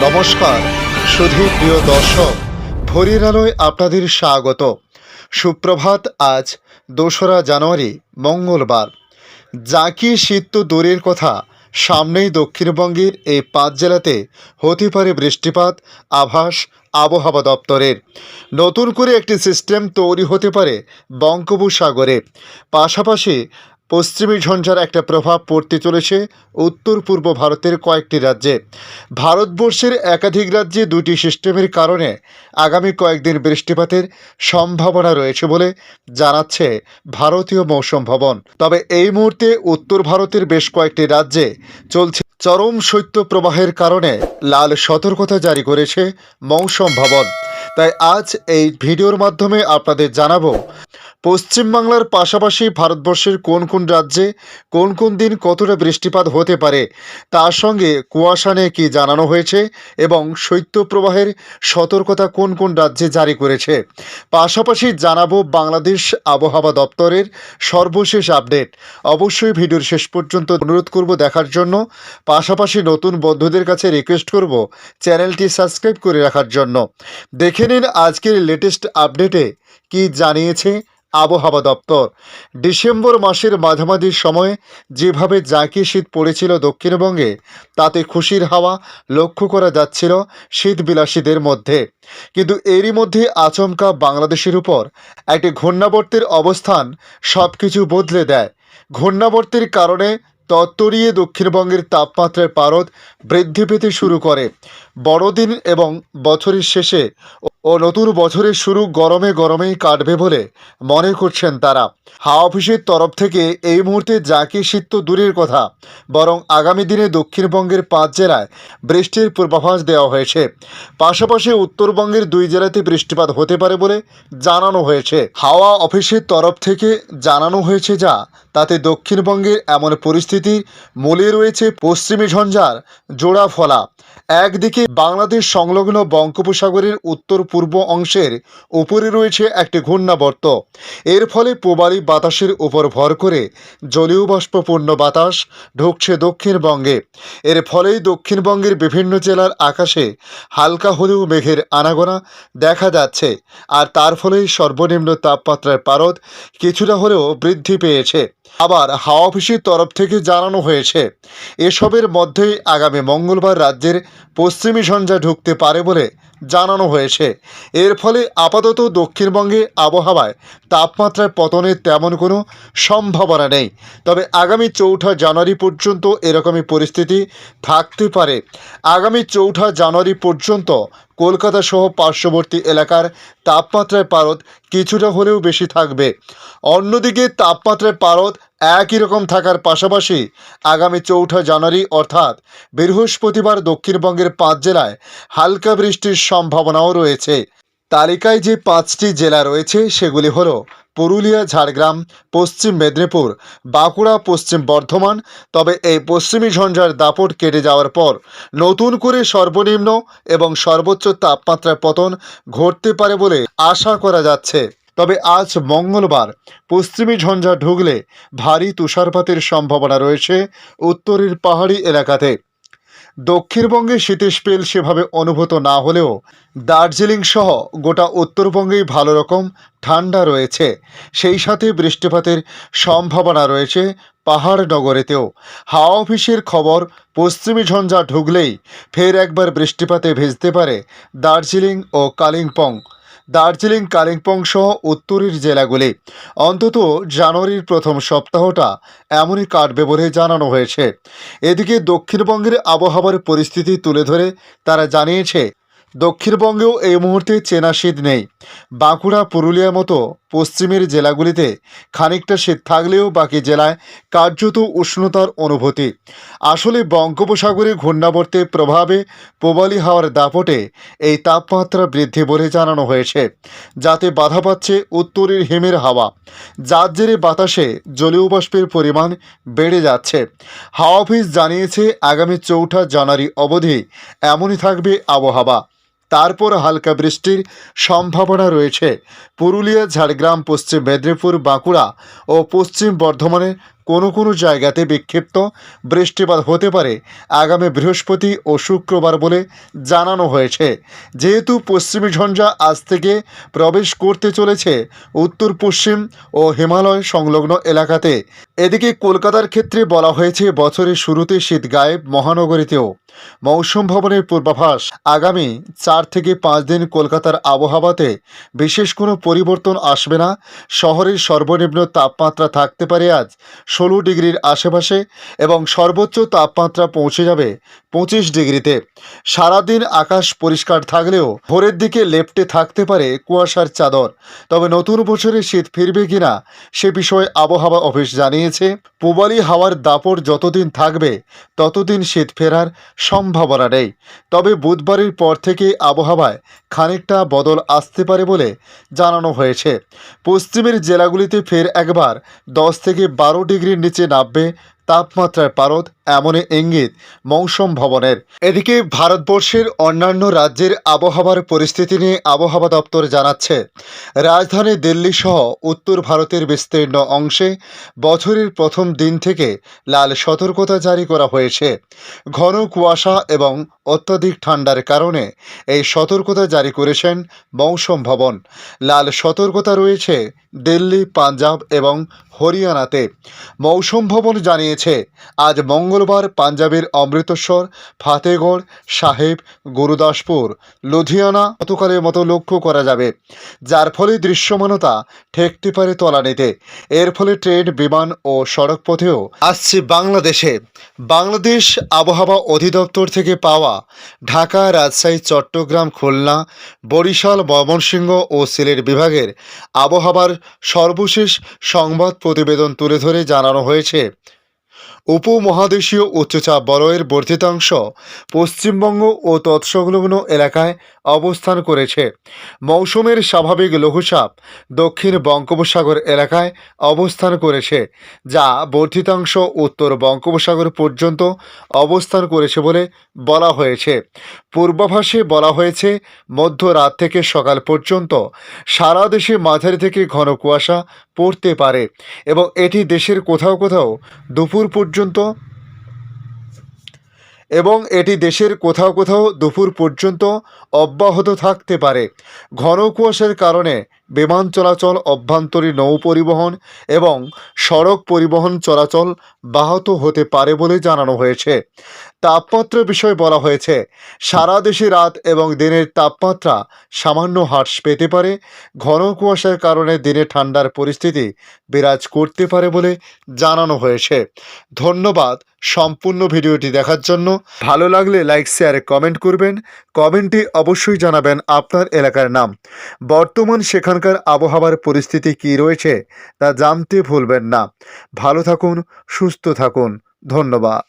নমস্কার। শুধু প্রিয় দর্শক, ভোরের আলোয় আপনাদের স্বাগত। সুপ্রভাত, আজ দোসরা জানুয়ারি, মঙ্গলবার। জাকি শীত তো দূরের কথা, সামনেই দক্ষিণবঙ্গের এই পাঁচ জেলাতে হতে পারে বৃষ্টিপাত, আভাস, আবহাওয়া দপ্তরের। নতুন করে একটি সিস্টেম তৈরি হতে পারে বঙ্গোপসাগরে। পাশাপাশি পশ্চিমী ঝঞ্ঝার একটা প্রভাব পড়তে চলেছে উত্তর পূর্ব ভারতের কয়েকটি রাজ্যে। ভারতবর্ষের একাধিক রাজ্যে দুটি সিস্টেমের কারণে আগামী কয়েকদিন বৃষ্টিপাতের সম্ভাবনা রয়েছে বলে জানাচ্ছে ভারতীয় মৌসুম ভবন। তবে এই মুহূর্তে উত্তর ভারতের বেশ কয়েকটি রাজ্যে চলছে চরম শৈত্য প্রবাহের কারণে লাল সতর্কতা জারি করেছে মৌসুম ভবন। তাই আজ এই ভিডিওর মাধ্যমে আপনাদের জানাব, পশ্চিমবাংলার পাশাপাশি ভারতবর্ষের কোন কোন রাজ্যে কোন কোন দিন কতটা বৃষ্টিপাত হতে পারে, তার সঙ্গে কুয়াশা নিয়ে কী জানানো হয়েছে এবং শৈত্যপ্রবাহের সতর্কতা কোন কোন রাজ্যে জারি করেছে। পাশাপাশি জানাব বাংলাদেশ আবহাওয়া দপ্তরের সর্বশেষ আপডেট। অবশ্যই ভিডিওর শেষ পর্যন্ত অনুরোধ করব দেখার জন্য। পাশাপাশি নতুন বন্ধুদের কাছে রিকোয়েস্ট করব চ্যানেলটি সাবস্ক্রাইব করে রাখার জন্য। দেখে নিন আজকের লেটেস্ট আপডেটে কি জানিয়েছে আবহাওয়া দপ্তর? ডিসেম্বর মাসের মাঝামাঝি সময়ে যেভাবে জাঁকি শীত পড়েছিল দক্ষিণবঙ্গে, তাতে খুশির হাওয়া লক্ষ্য করা যাচ্ছিল শীতবিলাসীদের মধ্যে। কিন্তু এরই মধ্যে আচমকা বাংলাদেশের উপর একটি ঘূর্ণাবর্তের অবস্থান সব কিছু বদলে দেয়। ঘূর্ণাবর্তের কারণে তত্তরিয়ে দক্ষিণবঙ্গের তাপমাত্রার পারদ বৃদ্ধি পেতে শুরু করে। বড়দিন এবং বছরের শেষে ও নতুন বছরের শুরু গরমে গরমেই কাটবে বলে মনে করছেন তারা। হাওয়া অফিসের তরফ থেকে এই মুহূর্তে জাকি শীত তো দূরের কথা, বরং আগামী দিনে দক্ষিণবঙ্গের পাঁচ জেলায় বৃষ্টির পূর্বাভাস দেওয়া হয়েছে। পাশাপাশি উত্তরবঙ্গের দুই জেলাতে বৃষ্টিপাত হতে পারে বলে জানানো হয়েছে। হাওয়া অফিসের তরফ থেকে জানানো হয়েছে যা, তাতে দক্ষিণবঙ্গের এমন পরিস্থিতির মূলে রয়েছে পশ্চিমী ঝঞ্ঝার জোড়া ফলা। একদিকে বাংলাদেশ সংলগ্ন বঙ্গোপসাগরের উত্তর পূর্ব অংশের উপরে রয়েছে একটি ঘূর্ণাবর্ত। এর ফলে প্রবালী বাতাসের উপর ভর করে জলীয় বাষ্পপূর্ণ বাতাস ঢুকছে দক্ষিণবঙ্গে। এর ফলেই দক্ষিণবঙ্গের বিভিন্ন জেলার আকাশে হালকা হলেও মেঘের আনাগোনা দেখা যাচ্ছে। আর তার ফলেই সর্বনিম্ন তাপমাত্রার পারদ কিছুটা হলেও বৃদ্ধি পেয়েছে। আবার হাওয়া অফিসের তরফ থেকে জানানো হয়েছে, এসবের মধ্যেই আগামী মঙ্গলবার রাজ্যের পশ্চিমী ঝঞ্ঝা ঢুকতে পারে বলে জানানো হয়েছে। এর ফলে আপাতত দক্ষিণবঙ্গে আবহাওয়ায় তাপমাত্রার পতনের তেমন কোনো সম্ভাবনা নেই। তবে আগামী চৌঠা জানুয়ারি পর্যন্ত এরকমই পরিস্থিতি থাকতে পারে। আগামী চৌঠা জানুয়ারি পর্যন্ত কলকাতা সহ পার্শ্ববর্তী এলাকার তাপমাত্রায় পারদ কিছুটা হলেও বেশি থাকবে। অন্যদিকে তাপমাত্রায় পারদ একই রকম থাকার পাশাপাশি আগামী চৌঠা জানুয়ারি অর্থাৎ বৃহস্পতিবার দক্ষিণবঙ্গের পাঁচ জেলায় হালকা বৃষ্টির সম্ভাবনাও রয়েছে। তালিকায় যে পাঁচটি জেলা রয়েছে সেগুলি হলো পুরুলিয়া, ঝাড়গ্রাম, পশ্চিম মেদিনীপুর, বাঁকুড়া, পশ্চিম বর্ধমান। তবে এই পশ্চিমী ঝঞ্ঝার দাপট কেটে যাওয়ার পর নতুন করে সর্বনিম্ন এবং সর্বোচ্চ তাপমাত্রার পতন ঘটতে পারে বলে আশা করা যাচ্ছে। তবে আজ মঙ্গলবার পশ্চিমী ঝঞ্ঝা ঢুকলে ভারী তুষারপাতের সম্ভাবনা রয়েছে উত্তরের পাহাড়ি এলাকাতে। দক্ষিণবঙ্গে শীতের স্পেল সেভাবে অনুভূত না হলেও দার্জিলিং সহ গোটা উত্তরবঙ্গেই ভালো রকম ঠান্ডা রয়েছে। সেই সাথে বৃষ্টিপাতের সম্ভাবনা রয়েছে পাহাড় নগরেতেও। হাওয়া অফিসের খবর, পশ্চিমী ঝঞ্ঝা ঢুকলেই ফের একবার বৃষ্টিপাতে ভেজতে পারে দার্জিলিং ও কালিম্পং। দার্জিলিং, কালিম্পং সহ উত্তরের জেলাগুলি। অন্তত জানুয়ারির প্রথম সপ্তাহটা এমনই কাটবে বলে জানানো হয়েছে। এদিকে দক্ষিণবঙ্গের আবহাওয়ার পরিস্থিতি তুলে ধরে তারা জানিয়েছে, দক্ষিণবঙ্গেও এই মুহূর্তে চেনা শীত নেই। বাঁকুড়া, পুরুলিয়ার মতো পশ্চিমের জেলাগুলিতে খানিকটা শীত থাকলেও বাকি জেলায় কার্যত উষ্ণতার অনুভূতি। আসলে বঙ্গোপসাগরে ঘূর্ণাবর্তের প্রভাবে প্রবালী হাওয়ার দাপটে এই তাপমাত্রা বৃদ্ধি বলে জানানো হয়েছে, যাতে বাধা পাচ্ছে উত্তরের হিমের হাওয়া, যার জেরে বাতাসে জলীয় বাষ্পের পরিমাণ বেড়ে যাচ্ছে। হাওয়া অফিস জানিয়েছে, আগামী চৌঠা জানুয়ারি অবধি এমনই থাকবে আবহাওয়া। তারপর হালকা বৃষ্টির সম্ভাবনা রয়েছে। পুরুলিয়া ঝাড়গ্রাম পশ্চিম মেদিনীপুর বাঁকুড়া ও পশ্চিম বর্ধমানের কোনো কোনো জায়গাতে বিক্ষিপ্ত। বৃষ্টিপাত হতে পারে। আগামী বৃহস্পতি ও শুক্রবার বলে জানানো হয়েছে। যেহেতু পশ্চিমী ঝঞ্ঝা আজ থেকে প্রবেশ করতে চলেছে উত্তর, পশ্চিম ও হিমালয় সংলগ্ন এলাকাতে। এদিকে কলকাতার ক্ষেত্রে বলা হয়েছে, বছরের শুরুতে শীত গায়েব মহানগরীতেও মৌসুম ভবনের পূর্বাভাস। আগামী চার থেকে পাঁচ দিন কলকাতার আবহাওয়াতে বিশেষ কোনো পরিবর্তন আসবে না। শহরের সর্বনিম্ন তাপমাত্রা থাকতে পারে আজ ষোলো ডিগ্রির আশেপাশে এবং সর্বোচ্চ তাপমাত্রা পৌঁছে যাবে পঁচিশ ডিগ্রিতে। সারাদিন আকাশ পরিষ্কার থাকলেও ভোরের দিকে লেপ্টে থাকতে পারে কুয়াশার চাদর। তবে নতুন বছরে শীত ফিরবে কিনা সে বিষয়ে আবহাওয়া অফিস জানিয়েছে। পূবালি হাওয়ার দাপট যতদিন থাকবে, ততদিন শীত ফেরার সম্ভাবনা নেই। তবে বুধবারের পর থেকে আবহাওয়ায় খানিকটা বদল আসতে পারে বলে জানানো হয়েছে। পশ্চিমের জেলাগুলিতে ফের একবার দশ থেকে বারো ডিগ্রির নিচে নামবে তাপমাত্রার পারদ। এমনই ইঙ্গিত মৌসুম ভবনের। এদিকে ভারতবর্ষের অন্যান্য রাজ্যের আবহাওয়ার পরিস্থিতি নিয়ে আবহাওয়া দপ্তর জানাচ্ছে, রাজধানী দিল্লি সহ উত্তর ভারতের বিস্তীর্ণ অংশে বছরের প্রথম দিন থেকে লাল সতর্কতা জারি করা হয়েছে। ঘন কুয়াশা এবং অত্যাধিক ঠান্ডার কারণে এই সতর্কতা জারি করেছেন মৌসুম ভবন। লাল সতর্কতা রয়েছে দিল্লি, পাঞ্জাব এবং হরিয়ানাতে। মৌসুম ভবন জানিয়েছে, আজ মঙ্গলবার পাঞ্জাবের অমৃতসর ফাতেগড় সাহেব, গুরুদাসপুর, লুধিয়ানা গতকালের মতো লক্ষ্য করা যাবে। যার ফলে দৃশ্যমানতা ঠেকতে পারে তলানিতে। এর ফলে ট্রেন, বিমান ও সড়কপথেও আসছে বাংলাদেশে। বাংলাদেশ আবহাওয়া অধিদপ্তর থেকে পাওয়া ঢাকা, রাজশাহী, চট্টগ্রাম, খুলনা, বরিশাল, ময়মনসিংহ ও সিলেট বিভাগের আবহাওয়ার সর্বশেষ সংবাদ প্রতিবেদন তুলে ধরে জানানো হয়েছে। উপমহাদেশীয় উচ্চচাপ বলয়ের বর্ধিতাংশ পশ্চিমবঙ্গ ও তৎসংলগ্ন এলাকায় অবস্থান করেছে। মৌসুমের স্বাভাবিক লঘুচাপ দক্ষিণ বঙ্গোপসাগর এলাকায় অবস্থান করেছে, যা বর্ধিতাংশ উত্তর বঙ্গোপসাগর পর্যন্ত অবস্থান করেছে বলে বলা হয়েছে। পূর্বাভাসে বলা হয়েছে মধ্যরাত থেকে সকাল পর্যন্ত সারা দেশে মাঝারি থেকে ঘন কুয়াশা পড়তে পারে এবং এটি দেশের কোথাও কোথাও দুপুর পর্যন্ত এবং এটি দেশের কোথাও কোথাও দুপুর পর্যন্ত অব্যাহত থাকতে পারে। ঘন কুয়াশার কারণে বিমান চলাচল, অভ্যন্তরীণ নৌ পরিবহন এবং সড়ক পরিবহন চলাচল ব্যাহত হতে পারে বলে জানানো হয়েছে। তাপমাত্রা বিষয়ে বলা হয়েছে, সারা দেশে রাত এবং দিনের তাপমাত্রা সামান্য হ্রাস পেতে পারে। ঘন কুয়াশার কারণে দিনে ঠান্ডার পরিস্থিতি বিরাজ করতে পারে বলে জানানো হয়েছে। ধন্যবাদ সম্পূর্ণ ভিডিওটি দেখার জন্য। ভালো লাগলে লাইক, শেয়ার, কমেন্ট করবেন। কমেন্টে অবশ্যই জানাবেন আপনার এলাকার নাম। বর্তমান সেখানকার আবহাওয়ার পরিস্থিতি কি রয়েছে তা জানতে ভুলবেন না। ভালো থাকুন সুস্থ থাকুন। ধন্যবাদ।